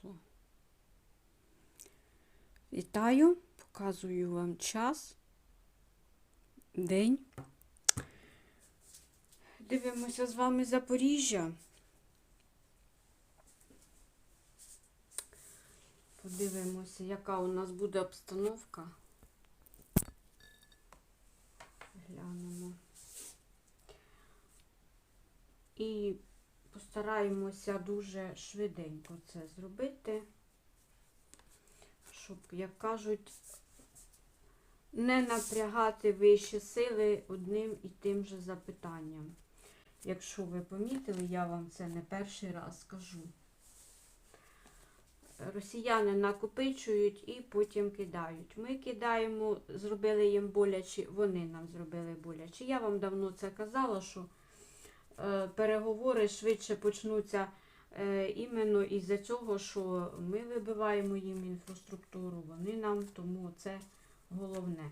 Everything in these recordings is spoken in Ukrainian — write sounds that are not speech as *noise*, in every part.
потухло. Вітаю, показую вам час, день. Дивимося з вами Запоріжжя. Подивимося, яка у нас буде обстановка. Глянемо. І постараємося дуже швиденько це зробити, щоб, як кажуть, не напрягати вищі сили одним і тим же запитанням. Якщо ви помітили, я вам це не перший раз скажу. Росіяни накопичують і потім кидають. Ми кидаємо, зробили їм боляче, вони нам зробили боляче. Я вам давно це казала, що переговори швидше почнуться е, іменно із-за цього, що ми вибиваємо їм інфраструктуру, вони нам, тому це головне.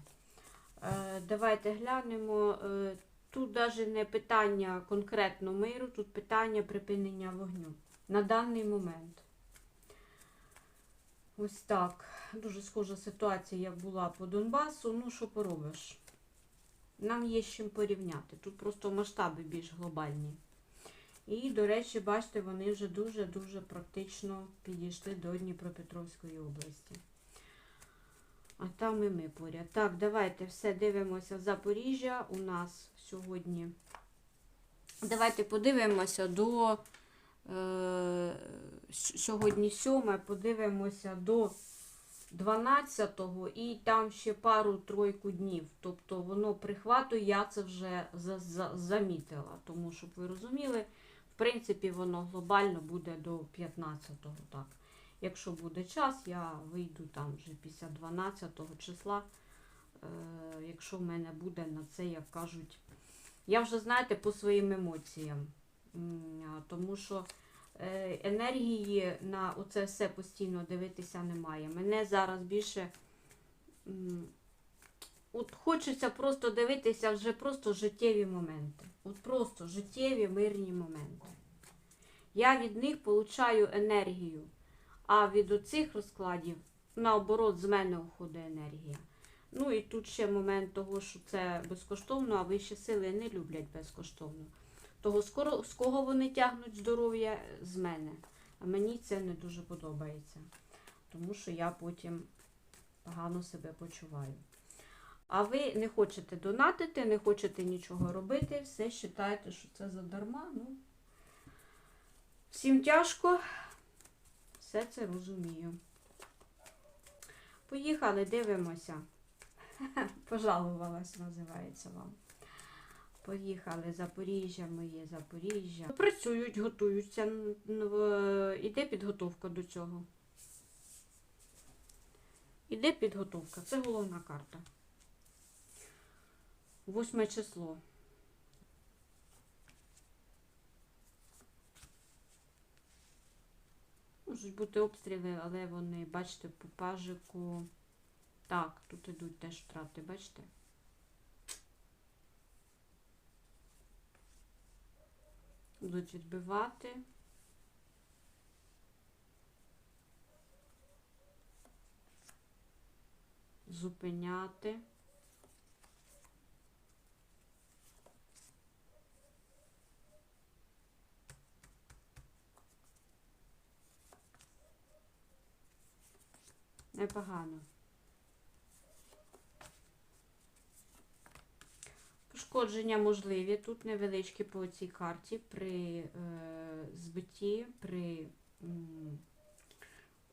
Е, Давайте глянемо. Е, Тут навіть не питання конкретно миру, тут питання припинення вогню на даний момент. Ось так. Дуже схожа ситуація, як була по Донбасу. Ну, що поробиш? Нам є з чим порівняти. Тут просто масштаби більш глобальні. І, до речі, бачите, вони вже дуже-дуже практично підійшли до Дніпропетровської області. А там і ми поряд. Так, давайте все дивимося. Запоріжжя у нас сьогодні. Давайте подивимося до е, сьогодні 7, подивимося до 12-го і там ще пару-тройку днів. Тобто воно прихватує, я це вже за, за, замітила. Тому, щоб ви розуміли, в принципі, воно глобально буде до 15-го. так. Якщо буде час, я вийду там вже після 12 числа. Е, якщо в мене буде на це, як кажуть, я вже знаєте, по своїм емоціям. Тому що енергії на оце все постійно дивитися немає. Мене зараз більше от хочеться просто дивитися вже просто життєві моменти. От просто життєві мирні моменти. Я від них получаю енергію. А від оцих розкладів, наоборот, з мене уходить енергія. Ну і тут ще момент того, що це безкоштовно, а вищі сили не люблять безкоштовно. Того з кого вони тягнуть здоров'я з мене. А мені це не дуже подобається. Тому що я потім погано себе почуваю. А ви не хочете донатити, не хочете нічого робити, все вважаєте, що це задарма. Ну, всім тяжко. Все це розумію. Поїхали, дивимося. *laughs* Пожалувалась, називається вам. Поїхали, Запоріжжя, моє Запоріжжя. Працюють, готуються. Іде підготовка до цього. Іде підготовка. Це головна карта. Восьме число. Можуть бути обстріли, але вони, бачите, по пажику. Так, тут ідуть теж втрати, бачите? Будуть відбивати. Зупиняти. Непогано. Пошкодження можливі. Тут невеличкі по цій карті при е, збитті, при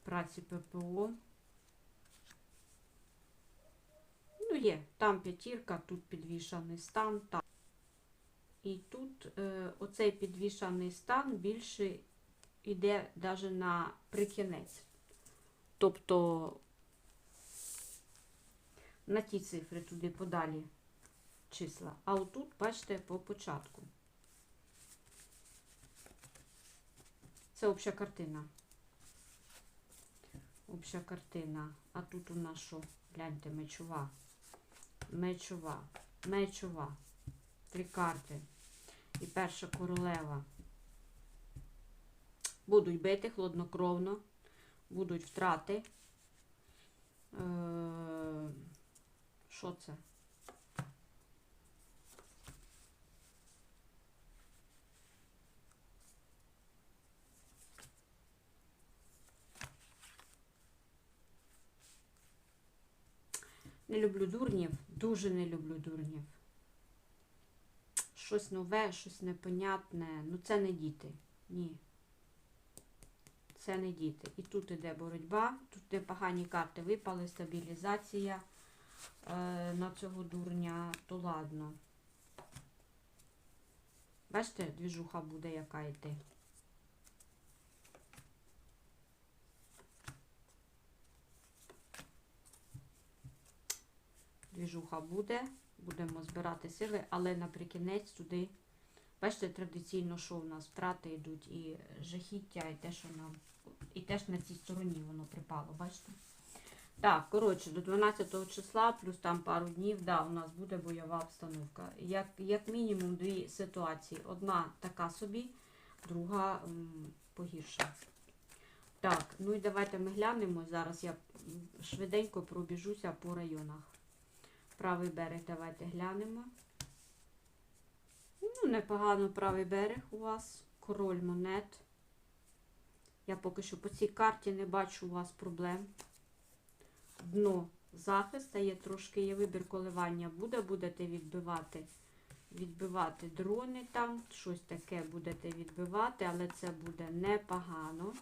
праці ППО. Ну, є, там п'ятірка, тут підвішаний стан. Там. І тут е, оцей підвішаний стан більше йде навіть на прикінець. Тобто на ті цифри туди подалі числа. А отут, бачите, по початку. Це обща картина. Обща картина. А тут у нас що? Гляньте, мечова. Мечова. Мечова. Три карти. І перша королева. Будуть бити хладнокровно. будуть втрати. Е, Що це? Не люблю дурнів, дуже не люблю дурнів. Щось нове, щось непонятне. Ну це не діти. Ні. Це не діти. І тут іде боротьба, тут непогані карти випали, стабілізація е, на цього дурня, то ладно. Бачите, двіжуха буде яка йти. Двіжуха буде, будемо збирати сили, але наприкінець туди, бачите, традиційно, що у нас втрати йдуть і жахіття, і те, що нам, і теж на цій стороні воно припало, бачите? Так, коротше, до 12 числа, плюс там пару днів, да, у нас буде бойова обстановка. Як, як мінімум дві ситуації. Одна така собі, друга м, погірша. Так, ну і давайте ми глянемо. Зараз я швиденько пробіжуся по районах. Правий берег давайте глянемо. Ну, непогано правий берег у вас. Король монет. Я поки що по цій карті не бачу у вас проблем. Дно захист, а є трошки є вибір коливання буде, будете відбивати. Відбивати дрони там, щось таке будете відбивати, але це буде непогано.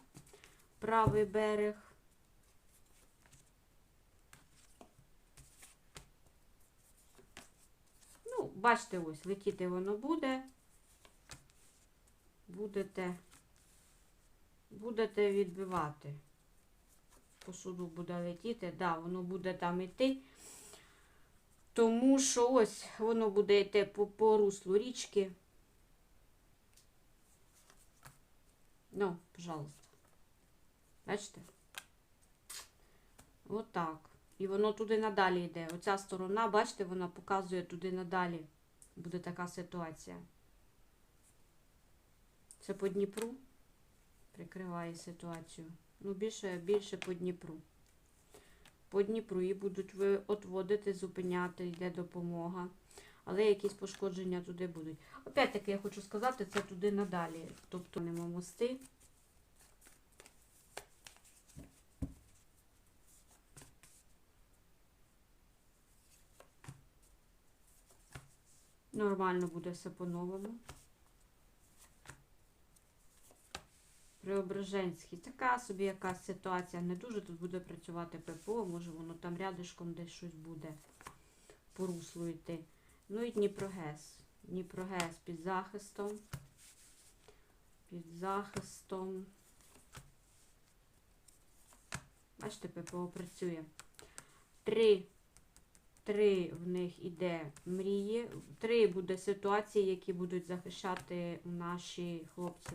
Правий берег. Бачите, ось, летіти воно буде. Будете, будете відбивати. По суду буде летіти, да, воно буде там йти. Тому що ось воно буде йти по, по руслу річки. Ну, пожалуйста. Бачите? Отак. І воно туди надалі йде. Оця сторона, бачите, вона показує туди надалі. Буде така ситуація. Це по Дніпру прикриває ситуацію. Ну, більше, більше по Дніпру. По Дніпру її будуть отводити, зупиняти, йде допомога. Але якісь пошкодження туди будуть. Опять-таки, я хочу сказати, це туди надалі. Тобто нема мости. Нормально буде все по-новому. Преображенський. Така собі якась ситуація. Не дуже тут буде працювати ППО, може воно там рядишком десь щось буде по руслу йти. Ну і Дніпрогес. Дніпрогес під захистом. Під захистом. Бачите, ППО працює. Три. Три в них іде мрії. Три буде ситуації, які будуть захищати наші хлопці.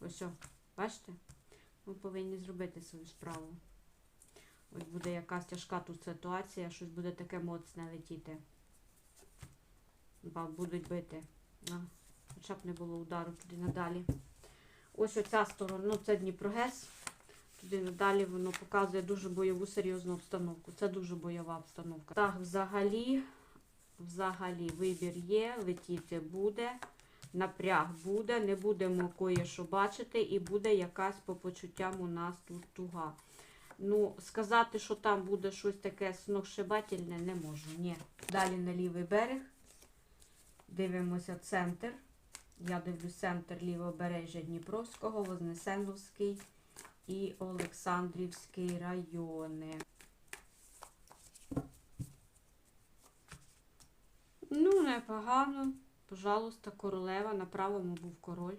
Ось, о, бачите? Ми повинні зробити свою справу. Ось буде якась тяжка тут ситуація, щось буде таке моцне летіти. Будуть бити. А, хоча б не було удару туди надалі. Ось оця сторона, ну це Дніпрогес. Туди надалі воно показує дуже бойову серйозну обстановку. Це дуже бойова обстановка. Так, взагалі, взагалі, вибір є, летіти буде напряг буде, не будемо кое-що бачити, і буде якась по почуттям у нас тут туга. Ну, сказати, що там буде щось таке сногсшибательне, не можу. Ні. Далі на лівий берег. Дивимося центр. Я дивлюсь центр лівобережжя Дніпровського, Вознесеновський і Олександрівський райони. Ну, непогано. Пожалуйста, королева. На правому був король.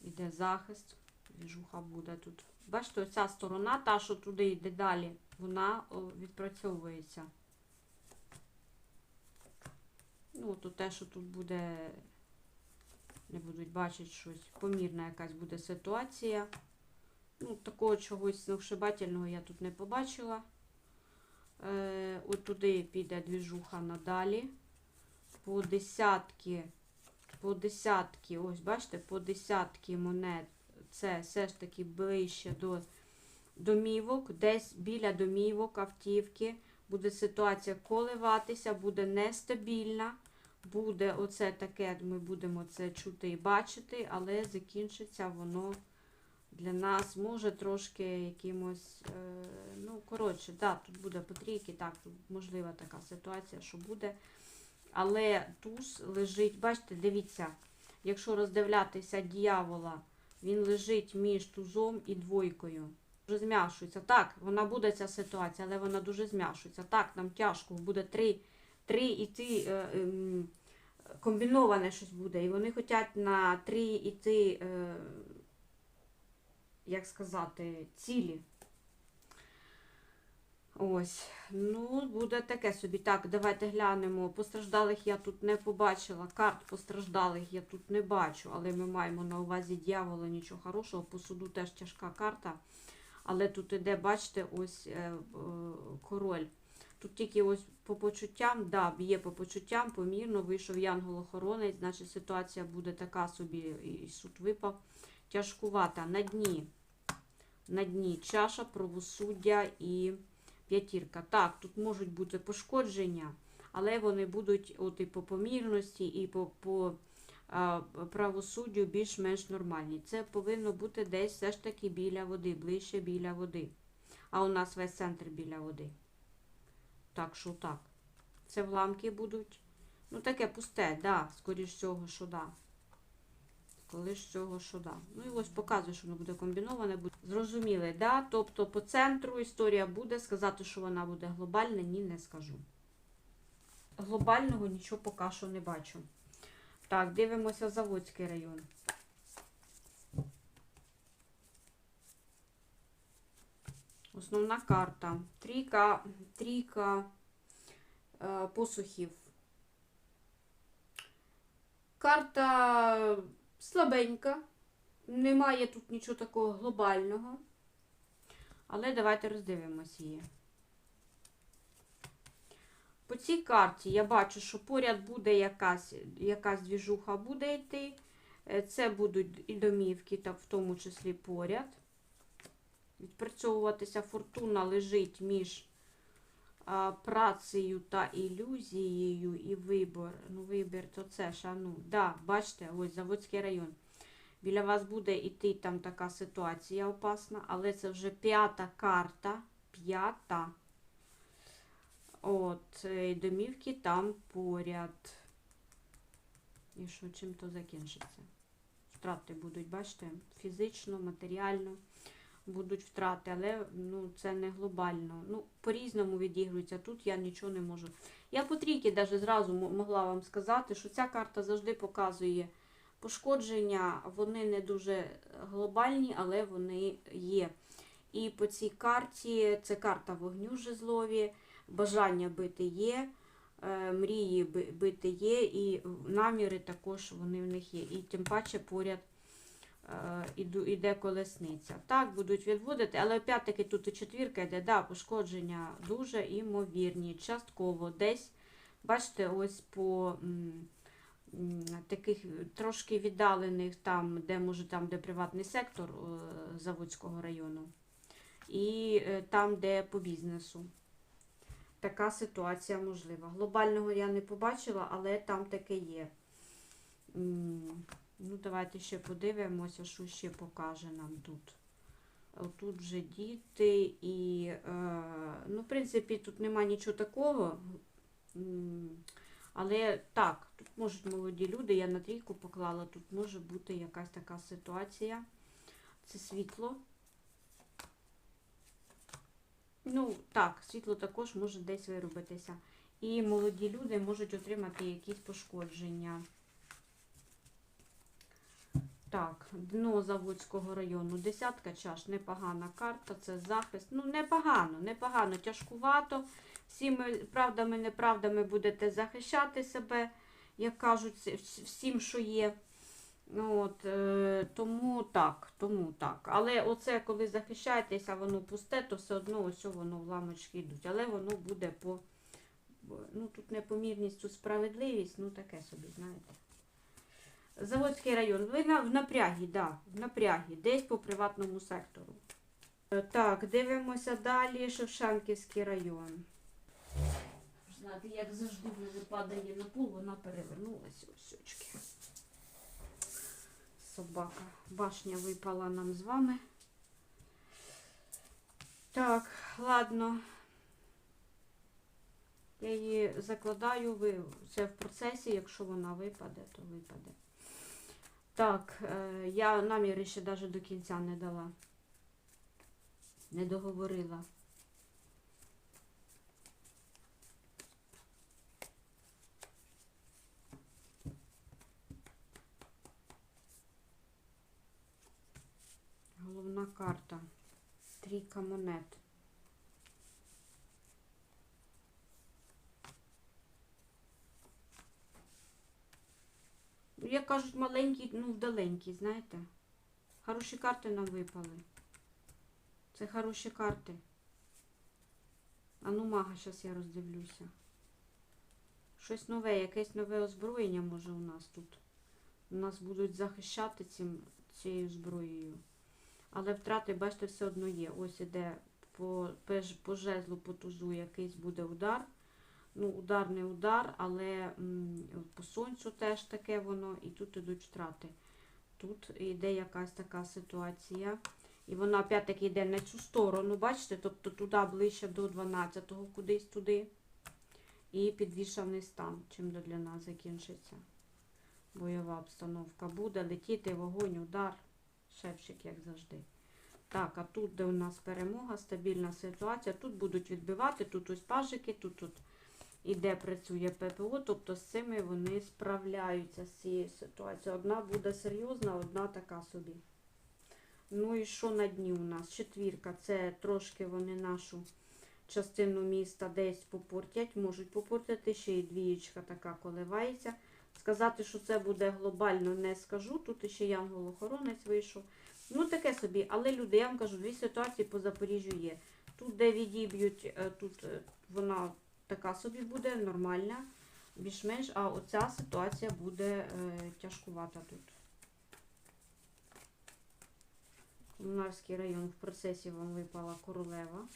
Іде захист. Віжуха буде тут. Бачите, оця сторона, та, що туди йде далі, вона відпрацьовується. Ну, то те, що тут буде, не будуть бачити щось. Помірна якась буде ситуація. Ну, такого чогось сногсшибательного я тут не побачила. Е, от туди піде двіжуха надалі. По десятки, по десятки, ось бачите, по десятки монет це все ж таки ближче до домівок, десь біля домівок, автівки. Буде ситуація коливатися, буде нестабільна. Буде оце таке, ми будемо це чути і бачити, але закінчиться воно для нас може трошки якимось. Е, ну, коротше, да, тут буде потрійки, так, можлива така ситуація, що буде. Але туз лежить, бачите, дивіться, якщо роздивлятися дьявола, він лежить між тузом і двойкою. Дуже зм'яшується. Так, вона буде ця ситуація, але вона дуже зм'яшується. Так, нам тяжко, буде три, три іти, е, ем, комбіноване щось буде. І вони хочуть на три іти, е, як сказати, цілі. Ось, ну, буде таке собі. Так, давайте глянемо. Постраждалих я тут не побачила. Карт постраждалих я тут не бачу, але ми маємо на увазі дьявола, нічого хорошого. По суду теж тяжка карта. Але тут іде, бачите, ось е, король. Тут тільки ось по почуттям, да, б'є по почуттям, помірно, вийшов янгол-охоронець, значить ситуація буде така собі, і суд випав. Тяжкувата. На дні. На дні чаша, правосуддя і п'ятірка. Так, тут можуть бути пошкодження, але вони будуть от і по помірності, і по, по а, правосуддю більш-менш нормальні. Це повинно бути десь все ж таки біля води, ближче біля води. А у нас весь центр біля води. Так що так. Це вламки будуть. Ну, таке пусте, да, скоріш всього, що да. Скоріш всього, що да. Ну і ось показує, що воно буде комбіноване. Зрозуміли, да? Тобто по центру історія буде. Сказати, що вона буде глобальна, ні, не скажу. Глобального нічого поки що не бачу. Так, дивимося Заводський район. Основна карта. Трійка, трійка е, посухів. Карта слабенька. Немає тут нічого такого глобального. Але давайте роздивимось її. По цій карті я бачу, що поряд буде якась, якась двіжуха буде йти. Е, Це будуть і домівки, так в тому числі поряд. Відпрацьовуватися фортуна лежить між а, працею та ілюзією і вибор. Ну, вибір, то це ж, ну, да, бачите, ось Заводський район. Біля вас буде йти там така ситуація опасна, але це вже п'ята карта. П'ята. От, е, і домівки там поряд. І що, чим то закінчиться? Втрати будуть, бачите, фізично, матеріально будуть втрати, але ну, це не глобально. Ну, по-різному відігрується. Тут я нічого не можу. Я по трійки навіть зразу могла вам сказати, що ця карта завжди показує пошкодження. Вони не дуже глобальні, але вони є. І по цій карті це карта вогню жезлові, бажання бити є. е, Мрії бити є, і наміри також вони в них є. І тим паче поряд іде колесниця. Так, будуть відводити, але опять-таки тут і четвірка йде, да, пошкодження дуже імовірні, частково десь, бачите, ось по м, м, таких трошки віддалених, там, де може там, де приватний сектор е, Заводського району, і е, там, де по бізнесу. Така ситуація можлива. Глобального я не побачила, але там таке є. Ну, давайте ще подивимося, що ще покаже нам тут. Тут вже діти і, е, ну, в принципі, тут нема нічого такого. Але так, тут можуть молоді люди, я на трійку поклала, тут може бути якась така ситуація. Це світло. Ну, так, світло також може десь виробитися. І молоді люди можуть отримати якісь пошкодження. Так, дно Заводського району. Десятка чаш, непогана карта, це захист. Ну, непогано, непогано, тяжкувато. Всіми правдами, неправдами будете захищати себе, як кажуть, всім, що є. От, е, тому так, тому так. Але оце, коли захищаєтеся, воно пусте, то все одно ось воно в ламочки йдуть. Але воно буде по. Ну, тут непомірність, тут справедливість, ну таке собі, знаєте. Заводський район. Ви на, в напрягі, да, в напрягі, десь по приватному сектору. Е, Так, дивимося далі. Шевченківський район. Знаєте, як завжди в мене падає на пол, вона перевернулася ось очки. Собака. Башня випала нам з вами. Так, ладно. Я її закладаю, ви це в процесі, якщо вона випаде, то випаде. Так, е, я наміри ще навіть до кінця не дала. Не договорила. Головна карта. Трійка монет. Ну, Як кажуть, маленький, ну вдаленький, знаєте. Хороші карти нам випали. Це хороші карти. А ну мага, зараз я роздивлюся. Щось нове, якесь нове озброєння може у нас тут. У нас будуть захищати цим, цією зброєю. Але втрати, бачите, все одно є. Ось іде по, по жезлу, по тузу якийсь буде удар. Ну, удар не удар, але по сонцю теж таке воно, і тут ідуть втрати. Тут йде якась така ситуація. І вона опять-таки йде на цю сторону, бачите? Тобто туди ближче до 12-го, кудись туди. І підвішаний стан, чим до для нас закінчиться. Бойова обстановка буде летіти, вогонь, удар, шепчик, як завжди. Так, а тут, де у нас перемога, стабільна ситуація, тут будуть відбивати, тут ось пажики, тут тут іде, працює ППО, тобто з цими вони справляються з цією ситуацією. Одна буде серйозна, одна така собі. Ну і що на дні у нас? Четвірка. Це трошки вони нашу частину міста десь попортять, можуть попортити. Ще й двієчка така коливається. Сказати, що це буде глобально, не скажу. Тут ще янгол-охоронець вийшов. Ну, таке собі, але люди, я вам кажу, дві ситуації по Запоріжжю є. Тут, де відіб'ють, е, тут е, вона така собі буде, нормальна, більш-менш, а оця ситуація буде е, тяжкувата тут. Комунарський район в процесі вам випала королева.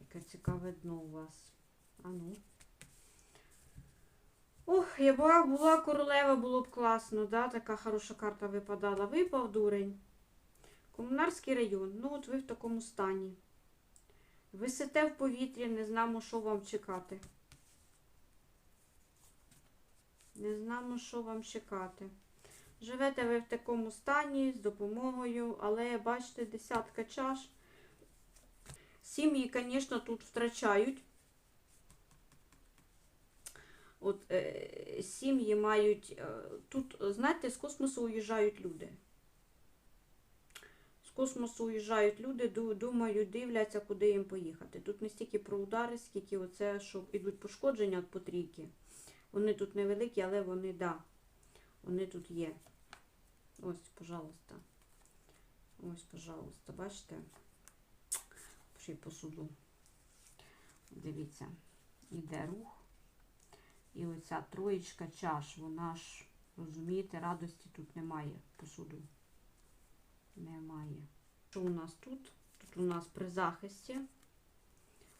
Яке цікаве дно у вас. А ну. Ох, я була, королева, було б класно, да? Така хороша карта випадала. Випав дурень. Комунарський район. Ну, от ви в такому стані. Висите в повітрі, не знаємо, що вам чекати. Не знаємо, що вам чекати. Живете ви в такому стані з допомогою, але бачите, десятка чаш. Сім'ї, звісно, тут втрачають. От е, сім'ї мають. Е, тут, знаєте, з космосу уїжджають люди. З космосу уїжджають люди, ду- думають, дивляться, куди їм поїхати. Тут не стільки про удари, скільки оце, що йдуть пошкодження от по трійки. Вони тут невеликі, але вони, да, вони тут є. Ось, пожалуйста. Ось, пожалуйста, бачите? Ще й по суду. Дивіться, іде рух. І оця троєчка чаш, вона ж, розумієте, радості тут немає по суду. Немає. Що у нас тут? Тут у нас при захисті.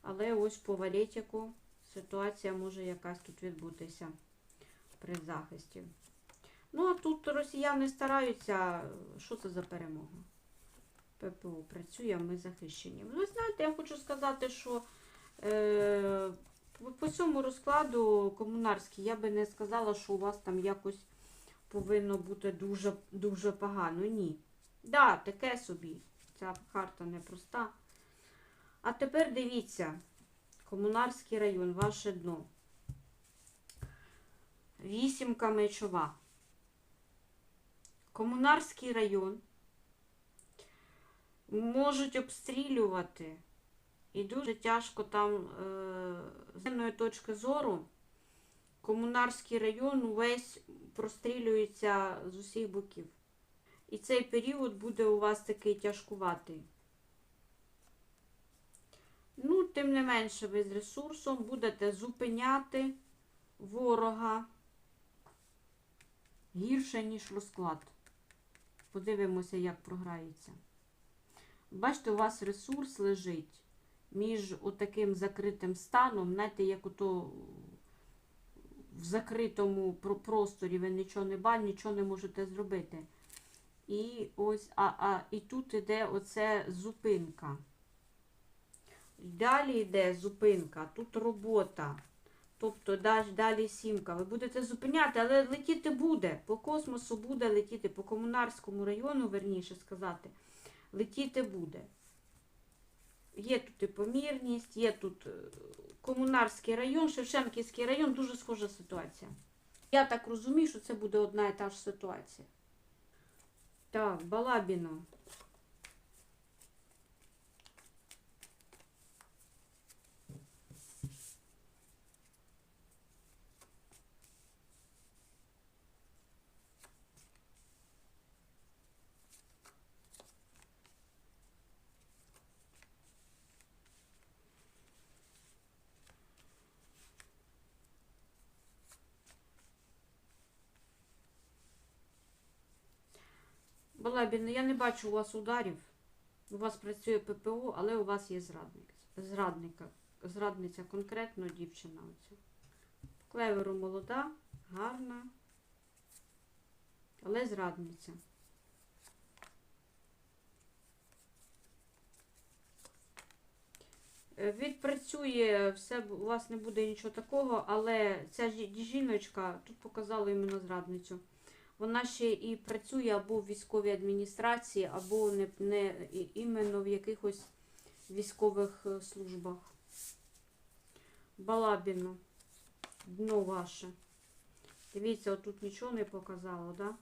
Але ось по валетіку ситуація може якась тут відбутися при захисті. Ну, а тут росіяни стараються. Що це за перемога? ППО працює, ми захищені. Ви знаєте, я хочу сказати, що е, по- цьому розкладу комунарський я би не сказала, що у вас там якось повинно бути дуже, дуже погано. Ні. Да, таке собі. Ця карта непроста. А тепер дивіться, комунарський район, ваше дно. Вісімка мечова. Комунарський район можуть обстрілювати. І дуже тяжко там е, з земної точки зору комунарський район увесь прострілюється з усіх боків. І цей період буде у вас такий тяжкуватий. Ну, тим не менше, ви з ресурсом будете зупиняти ворога гірше, ніж розклад. Подивимося, як програється. Бачите, у вас ресурс лежить між отаким закритим станом, знаєте, як ото в закритому просторі ви нічого не бачите, нічого не можете зробити. І ось, а, а, і тут іде оце зупинка. Далі йде зупинка, тут робота. Тобто далі, сімка. Ви будете зупиняти, але летіти буде. По космосу буде летіти, по комунарському району, верніше сказати, летіти буде. Є тут і помірність, є тут е, комунарський район, Шевченківський район, дуже схожа ситуація. Я так розумію, що це буде одна і та ж ситуація. Так, Балабіно. Балабіно, я не бачу у вас ударів. У вас працює ППО, але у вас є зрадник. Зрадника. Зрадниця конкретно дівчина. Оця. Клеверу молода, гарна, але зрадниця. Е, Відпрацює, все, у вас не буде нічого такого, але ця жіночка, тут показала іменно зрадницю, вона ще і працює або в військовій адміністрації, або не, не іменно в якихось військових е, службах. Балабіно, дно ваше. Дивіться, отут нічого не показало, да?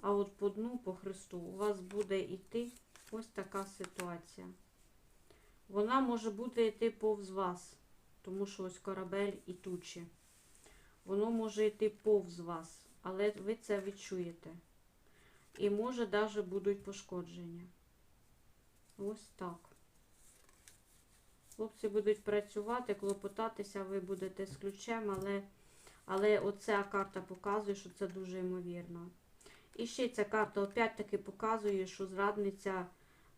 А от по дну, по хресту, у вас буде йти ось така ситуація. Вона може бути йти повз вас, тому що ось корабель і тучі. Воно може йти повз вас, але ви це відчуєте. І може навіть будуть пошкодження. Ось так. Хлопці будуть працювати, клопотатися, ви будете з ключем, але, але оця карта показує, що це дуже ймовірно. І ще ця карта опять-таки показує, що зрадниця,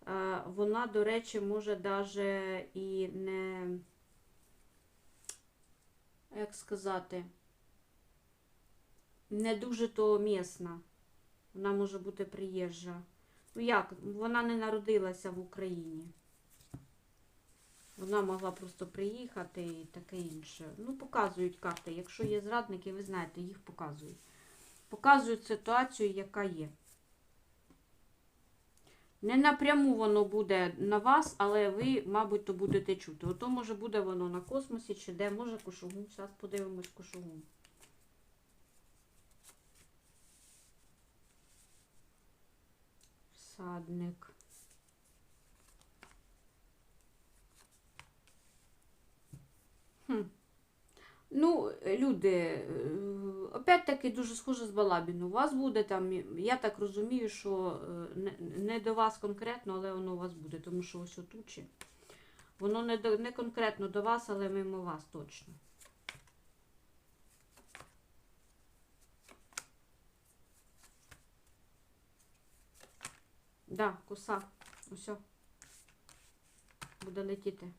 е, вона, до речі, може навіть і не, як сказати, не дуже то місна. Вона може бути приїжджа. Ну як, вона не народилася в Україні. Вона могла просто приїхати і таке інше. Ну, показують карти. Якщо є зрадники, ви знаєте, їх показують. Показують ситуацію, яка є. Не напряму воно буде на вас, але ви, мабуть, то будете чути. Ото може буде воно на космосі чи де, може кошугум. Зараз подивимось кошугум. Хм. Ну, люди, е, опять-таки дуже схоже з Балабіну. У вас буде там, я так розумію, що е, не до вас конкретно, але воно у вас буде, тому що ось отучі. Воно не, до, не конкретно до вас, але мимо вас точно. Да, коса. Усьо. Буде летіти.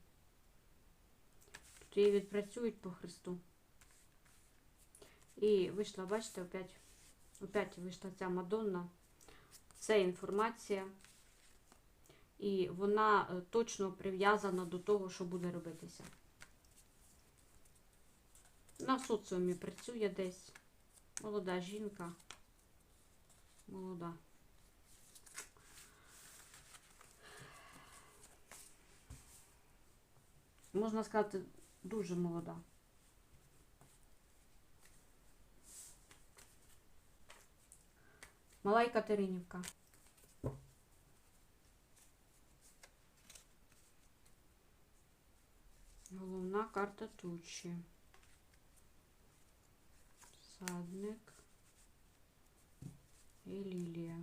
Тут її відпрацюють по хресту. І вийшла, бачите, опять, опять вийшла ця Мадонна. Це інформація. І вона е, точно прив'язана до того, що буде робитися. На соціумі працює десь. Молода жінка. Молода. Можна сказати, дуже молода. Мала Катеринівка. Головна карта тучі. Садник. і Лілія.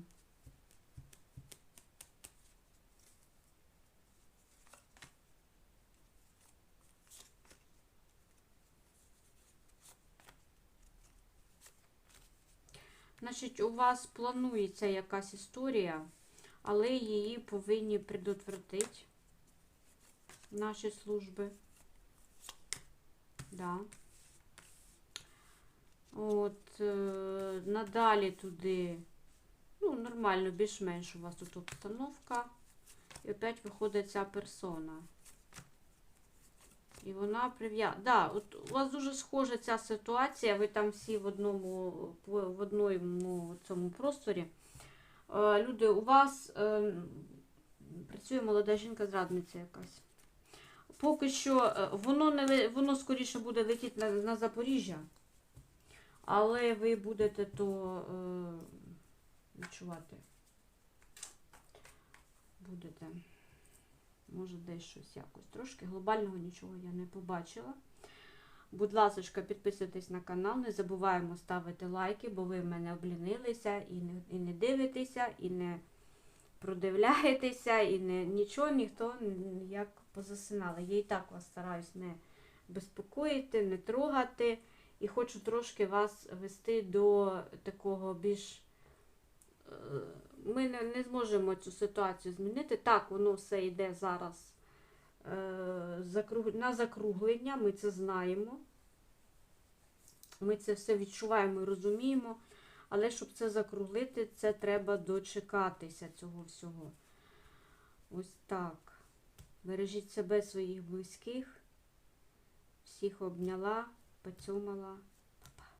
Значить, у вас планується якась історія, але її повинні предотвратити наші служби. Да. От, е, надалі туди, ну, нормально, більш-менш у вас тут обстановка. І опять виходить ця персона. І вона прив'я... Да, у вас дуже схожа ця ситуація, ви там всі в одному, в одному цьому просторі. Е, Люди, у вас е, працює молода жінка-зрадниця якась. Поки що е, воно не воно скоріше буде летіти на, на Запоріжжя, але ви будете то е, відчувати. Будете. Може, десь щось якось. Трошки глобального нічого я не побачила. Будь ласка, підписуйтесь на канал, не забуваємо ставити лайки, бо ви в мене облінилися і не, і не дивитеся, і не продивляєтеся, і не, нічого ніхто ніяк позасинали. Я і так вас стараюсь не безпокоїти, не трогати. І хочу трошки вас вести до такого більш. Ми не, не зможемо цю ситуацію змінити. Так, воно все йде зараз е, на закруглення, ми це знаємо. Ми це все відчуваємо і розуміємо. Але щоб це закруглити, це треба дочекатися цього всього. Ось так. Бережіть себе, своїх близьких. Всіх обняла, поцьомала.